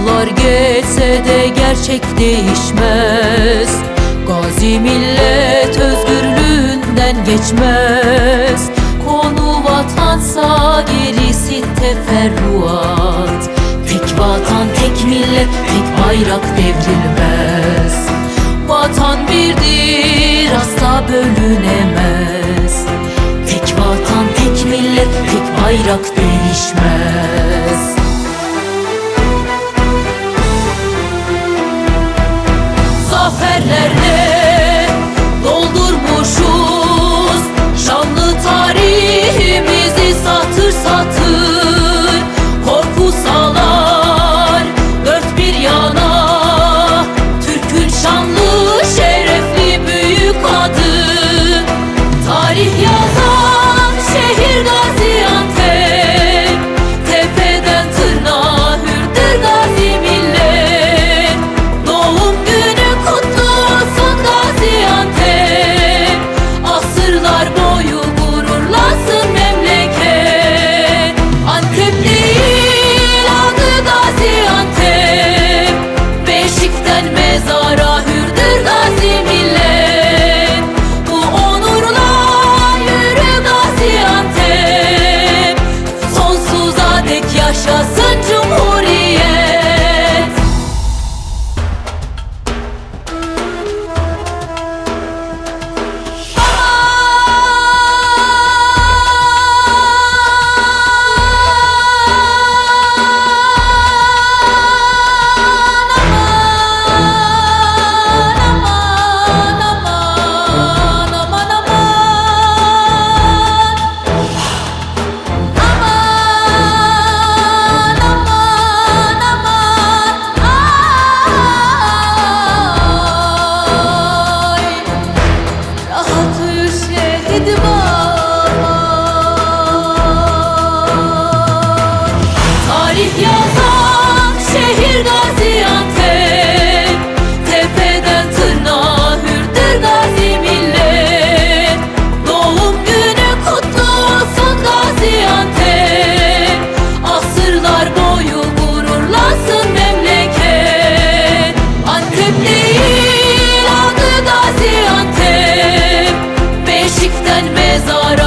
Yıllar geçse de gerçek değişmez. Gazi millet özgürlüğünden geçmez. Konu vatansa gerisi teferruat. Tek vatan tek millet tek bayrak devrilmez. Vatan birdir asla bölünemez. Tek vatan tek millet tek bayrak değişmez. nossa adoro.